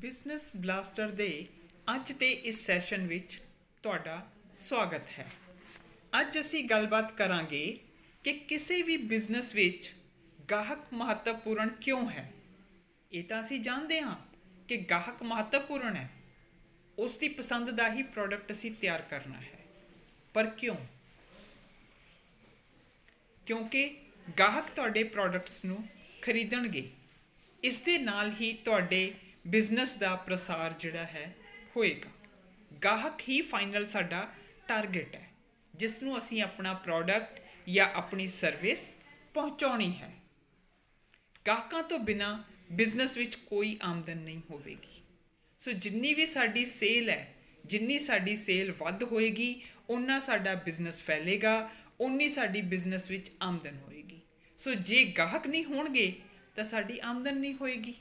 Business blaster ਦੇ ਅੱਜ ਦੇ ਇਸ ਸੈਸ਼ਨ ਵਿੱਚ ਤੁਹਾਡਾ ਸਵਾਗਤ ਹੈ। ਅੱਜ ਅਸੀਂ ਗੱਲਬਾਤ ਕਰਾਂਗੇ ਕਿ ਕਿਸੇ ਵੀ ਬਿਜ਼ਨਸ ਵਿੱਚ ਗਾਹਕ ਮਹੱਤਵਪੂਰਨ ਕਿਉਂ ਹੈ। ਇਹ ਤਾਂ ਅਸੀਂ ਜਾਣਦੇ ਹਾਂ ਕਿ ਗਾਹਕ ਮਹੱਤਵਪੂਰਨ ਹੈ। ਉਸ ਦੀ ਪਸੰਦ ਦਾ ਹੀ ਪ੍ਰੋਡਕਟ ਅਸੀਂ ਤਿਆਰ ਕਰਨਾ ਹੈ। ਪਰ ਕਿਉਂ? ਕਿਉਂਕਿ ਗਾਹਕ ਤੁਹਾਡੇ ਪ੍ਰੋਡਕਟਸ ਨੂੰ ਖਰੀਦਣਗੇ। ਇਸ ਦੇ ਨਾਲ ਹੀ ਤੁਹਾਡੇ ਬਿਜ਼ਨਸ ਦਾ ਪ੍ਰਸਾਰ ਜਿਹੜਾ ਹੈ ਹੋਏਗਾ। ਗਾਹਕ ਹੀ ਫਾਈਨਲ ਸਾਡਾ ਟਾਰਗੇਟ ਹੈ ਜਿਸ ਨੂੰ ਅਸੀਂ ਆਪਣਾ ਪ੍ਰੋਡਕਟ ਜਾਂ ਆਪਣੀ ਸਰਵਿਸ ਪਹੁੰਚਾਉਣੀ ਹੈ। ਗਾਹਕਾਂ ਤੋਂ ਬਿਨਾ ਬਿਜ਼ਨਸ ਵਿੱਚ ਕੋਈ ਆਮਦਨ ਨਹੀਂ ਹੋਵੇਗੀ। ਸੋ ਜਿੰਨੀ ਵੀ ਸਾਡੀ ਸੇਲ ਹੈ, ਜਿੰਨੀ ਸਾਡੀ ਸੇਲ ਵੱਧ ਹੋਏਗੀ ਉਨਾ ਸਾਡਾ ਬਿਜ਼ਨਸ ਫੈਲੇਗਾ ਉਨੀ ਸਾਡੀ ਬਿਜ਼ਨਸ ਵਿੱਚ ਆਮਦਨ ਹੋਏਗੀ। ਸੋ ਜੇ ਗਾਹਕ ਨਹੀਂ ਹੋਣਗੇ, ਤਾਂ ਸਾਡੀ ਆਮਦਨ ਨਹੀਂ ਹੋਏਗੀ।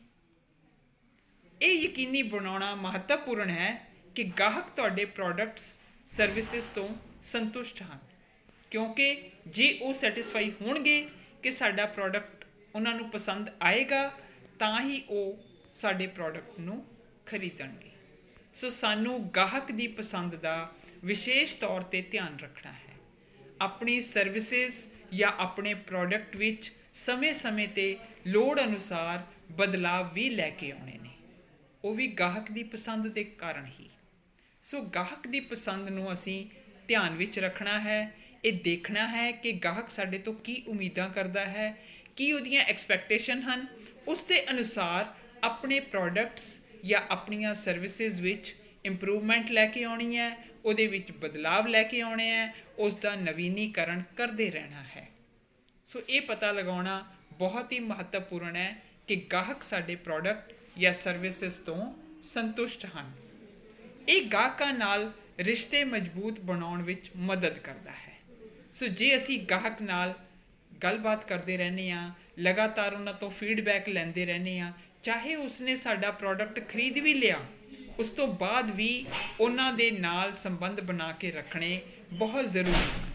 ਇਹ ਯਕੀਨੀ ਬਣਾਉਣਾ ਮਹੱਤਵਪੂਰਨ ਹੈ ਕਿ ਗਾਹਕ ਤੁਹਾਡੇ ਪ੍ਰੋਡਕਟਸ ਸਰਵਿਸਿਜ਼ ਤੋਂ ਸੰਤੁਸ਼ਟ ਹਨ। ਕਿਉਂਕਿ ਜੇ ਉਹ ਸੈਟੀਸਫਾਈ ਹੋਣਗੇ ਕਿ ਸਾਡਾ ਪ੍ਰੋਡਕਟ ਉਹਨਾਂ ਨੂੰ ਪਸੰਦ ਆਏਗਾ, ਤਾਂ ਹੀ ਉਹ ਸਾਡੇ ਪ੍ਰੋਡਕਟ ਨੂੰ ਖਰੀਦਣਗੇ। ਸੋ ਸਾਨੂੰ ਗਾਹਕ ਦੀ ਪਸੰਦ ਦਾ ਵਿਸ਼ੇਸ਼ ਤੌਰ ਤੇ ਧਿਆਨ ਰੱਖਣਾ ਹੈ। ਆਪਣੀ ਸਰਵਿਸਿਜ਼ ਜਾਂ ਆਪਣੇ ਪ੍ਰੋਡਕਟ ਵਿੱਚ ਸਮੇਂ-ਸਮੇਂ ਤੇ ਲੋੜ ਅਨੁਸਾਰ ਬਦਲਾਅ ਵੀ ਲੈ ਕੇ ਆਉਣੇ ਨੇ। ਉਹ ਵੀ ਗਾਹਕ ਦੀ ਪਸੰਦ ਦੇ ਕਾਰਨ ਹੀ। ਸੋ ਗਾਹਕ ਦੀ ਪਸੰਦ ਨੂੰ ਅਸੀਂ ਧਿਆਨ ਵਿੱਚ ਰੱਖਣਾ ਹੈ। ਇਹ ਦੇਖਣਾ ਹੈ ਕਿ ਗਾਹਕ ਸਾਡੇ ਤੋਂ ਕੀ ਉਮੀਦਾਂ ਕਰਦਾ ਹੈ, ਕੀ ਉਹਦੀਆਂ ਐਕਸਪੈਕਟੇਸ਼ਨ ਹਨ। ਉਸ ਦੇ ਅਨੁਸਾਰ ਆਪਣੇ ਪ੍ਰੋਡਕਟਸ ਜਾਂ ਆਪਣੀਆਂ ਸਰਵਿਸਿਜ਼ ਵਿੱਚ ਇੰਪਰੂਵਮੈਂਟ ਲੈ ਕੇ ਆਉਣੀ ਹੈ, ਉਹਦੇ ਵਿੱਚ ਬਦਲਾਵ ਲੈ ਕੇ ਆਉਣੇ ਹੈ, ਉਸ ਦਾ ਨਵੀਨੀਕਰਨ ਕਰਦੇ ਰਹਿਣਾ ਹੈ। ਸੋ ਇਹ ਪਤਾ ਲਗਾਉਣਾ ਬਹੁਤ ਹੀ ਮਹੱਤਵਪੂਰਨ ਹੈ ਕਿ ਗਾਹਕ ਸਾਡੇ ਪ੍ਰੋਡਕਟ ਜਾਂ ਸਰਵਿਸਿਜ਼ ਤੋਂ ਸੰਤੁਸ਼ਟ ਹਨ। ਇਹ ਗਾਹਕਾਂ ਨਾਲ ਰਿਸ਼ਤੇ ਮਜ਼ਬੂਤ ਬਣਾਉਣ ਵਿੱਚ ਮਦਦ ਕਰਦਾ ਹੈ। ਸੋ ਜੇ ਅਸੀਂ ਗਾਹਕ ਨਾਲ ਗੱਲਬਾਤ ਕਰਦੇ ਰਹਿੰਦੇ ਆ ਲਗਾਤਾਰ ਉਹਨਾਂ ਤੋਂ ਫੀਡਬੈਕ ਲੈਂਦੇ ਰਹਿੰਦੇ ਆ ਚਾਹੇ ਉਸਨੇ ਸਾਡਾ ਪ੍ਰੋਡਕਟ ਖਰੀਦ ਵੀ ਲਿਆ, ਉਸ ਤੋਂ ਬਾਅਦ ਵੀ ਉਹਨਾਂ ਦੇ ਨਾਲ ਸੰਬੰਧ ਬਣਾ ਕੇ ਰੱਖਣੇ ਬਹੁਤ ਜ਼ਰੂਰੀ ਹੈ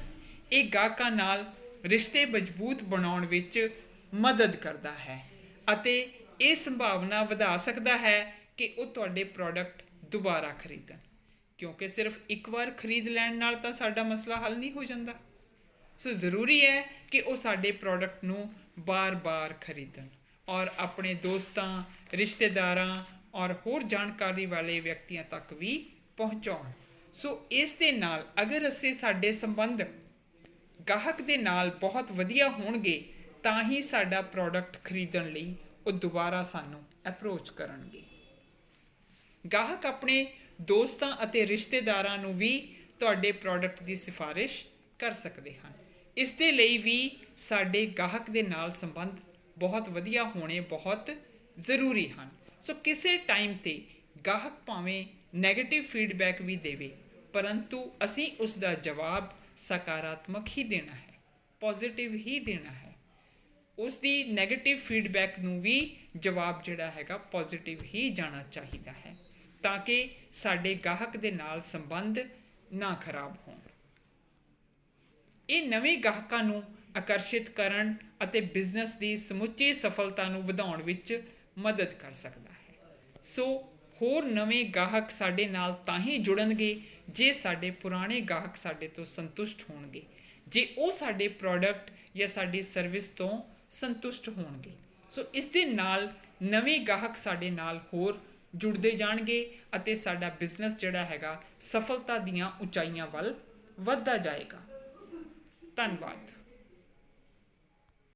ਇਹ ਗਾਹਕਾਂ ਨਾਲ ਰਿਸ਼ਤੇ ਮਜ਼ਬੂਤ ਬਣਾਉਣ ਵਿੱਚ ਮਦਦ ਕਰਦਾ ਹੈ ਅਤੇ ਇਹ ਸੰਭਾਵਨਾ ਵਧਾ ਸਕਦਾ ਹੈ ਕਿ ਉਹ ਤੁਹਾਡੇ ਪ੍ਰੋਡਕਟ ਦੁਬਾਰਾ ਖਰੀਦਣ। ਕਿਉਂਕਿ ਸਿਰਫ ਇੱਕ ਵਾਰ ਖਰੀਦ ਲੈਣ ਨਾਲ ਤਾਂ ਸਾਡਾ ਮਸਲਾ ਹੱਲ ਨਹੀਂ ਹੋ ਜਾਂਦਾ। ਸੋ ਜ਼ਰੂਰੀ ਹੈ ਕਿ ਉਹ ਸਾਡੇ ਪ੍ਰੋਡਕਟ ਨੂੰ ਬਾਰ-ਬਾਰ ਖਰੀਦਣ ਔਰ ਆਪਣੇ ਦੋਸਤਾਂ, ਰਿਸ਼ਤੇਦਾਰਾਂ ਔਰ ਹੋਰ ਜਾਣਕਾਰੀ ਵਾਲੇ ਵਿਅਕਤੀਆਂ ਤੱਕ ਵੀ ਪਹੁੰਚਾਉਣ। ਸੋ ਇਸ ਦੇ ਨਾਲ ਅਗਰ ਅਸੀਂ ਸਾਡੇ ਸੰਬੰਧ ਗਾਹਕ ਦੇ ਨਾਲ ਬਹੁਤ ਵਧੀਆ ਹੋਣਗੇ, ਤਾਂ ਹੀ ਸਾਡਾ ਪ੍ਰੋਡਕਟ ਖਰੀਦਣ ਲਈ ਉਹ ਦੁਬਾਰਾ ਸਾਨੂੰ ਅਪਰੋਚ ਕਰਨਗੇ। ਗਾਹਕ ਆਪਣੇ ਦੋਸਤਾਂ ਅਤੇ ਰਿਸ਼ਤੇਦਾਰਾਂ ਨੂੰ ਵੀ ਤੁਹਾਡੇ ਪ੍ਰੋਡਕਟ ਦੀ ਸਿਫਾਰਿਸ਼ ਕਰ ਸਕਦੇ ਹਨ। ਇਸ ਦੇ ਲਈ ਵੀ ਸਾਡੇ ਗਾਹਕ ਦੇ ਨਾਲ ਸੰਬੰਧ ਬਹੁਤ ਵਧੀਆ ਹੋਣੇ ਬਹੁਤ ਜ਼ਰੂਰੀ ਹਨ। ਸੋ ਕਿਸੇ ਟਾਈਮ ਤੇ ਗਾਹਕ ਭਾਵੇਂ 네ਗੇਟਿਵ ਫੀਡਬੈਕ ਵੀ ਦੇਵੇ, ਪਰੰਤੂ ਅਸੀਂ ਉਸ ਦਾ ਜਵਾਬ ਸਕਾਰਾਤਮਕ ਹੀ ਦੇਣਾ ਹੈ ਪੋਜ਼ਿਟਿਵ ਹੀ ਦੇਣਾ ਹੈ। ਉਸ ਦੀ 네ਗੇਟਿਵ ਫੀਡਬੈਕ ਨੂੰ ਵੀ ਜਵਾਬ ਜਿਹੜਾ ਹੈਗਾ ਪੋਜ਼ਿਟਿਵ ਹੀ ਜਾਣਾ ਚਾਹੀਦਾ ਹੈ, ਤਾਂ ਕਿ ਸਾਡੇ ਗਾਹਕ ਦੇ ਨਾਲ ਸੰਬੰਧ ਨਾ ਖਰਾਬ ਹੋਣ। ਇਹ ਨਵੇਂ ਗਾਹਕਾਂ ਨੂੰ ਆਕਰਸ਼ਿਤ ਕਰਨ ਅਤੇ ਬਿਜ਼ਨਸ ਦੀ ਸਮੁੱਚੀ ਸਫਲਤਾ ਨੂੰ ਵਧਾਉਣ ਵਿੱਚ ਮਦਦ ਕਰ ਸਕਦਾ ਹੈ। ਸੋ ਹੋਰ ਨਵੇਂ ਗਾਹਕ ਸਾਡੇ ਨਾਲ ਤਾਂ ਹੀ ਜੁੜਨਗੇ ਜੇ ਸਾਡੇ ਪੁਰਾਣੇ ਗਾਹਕ ਸਾਡੇ ਤੋਂ ਸੰਤੁਸ਼ਟ ਹੋਣਗੇ। ਜੇ ਉਹ ਸਾਡੇ ਪ੍ਰੋਡਕਟ ਜਾਂ ਸਾਡੀ ਸਰਵਿਸ ਤੋਂ ਸੰਤੁਸ਼ਟ ਹੋਣਗੇ। ਸੋ ਇਸ ਦੇ ਨਾਲ ਨਵੇਂ ਗਾਹਕ ਸਾਡੇ ਨਾਲ ਹੋਰ ਜੁੜਦੇ ਜਾਣਗੇ ਅਤੇ ਸਾਡਾ ਬਿਜ਼ਨਸ ਜਿਹੜਾ ਹੈਗਾ ਸਫਲਤਾ ਦੀਆਂ ਉਚਾਈਆਂ ਵੱਲ ਵੱਧਦਾ ਜਾਏਗਾ। ਧੰਨਵਾਦ।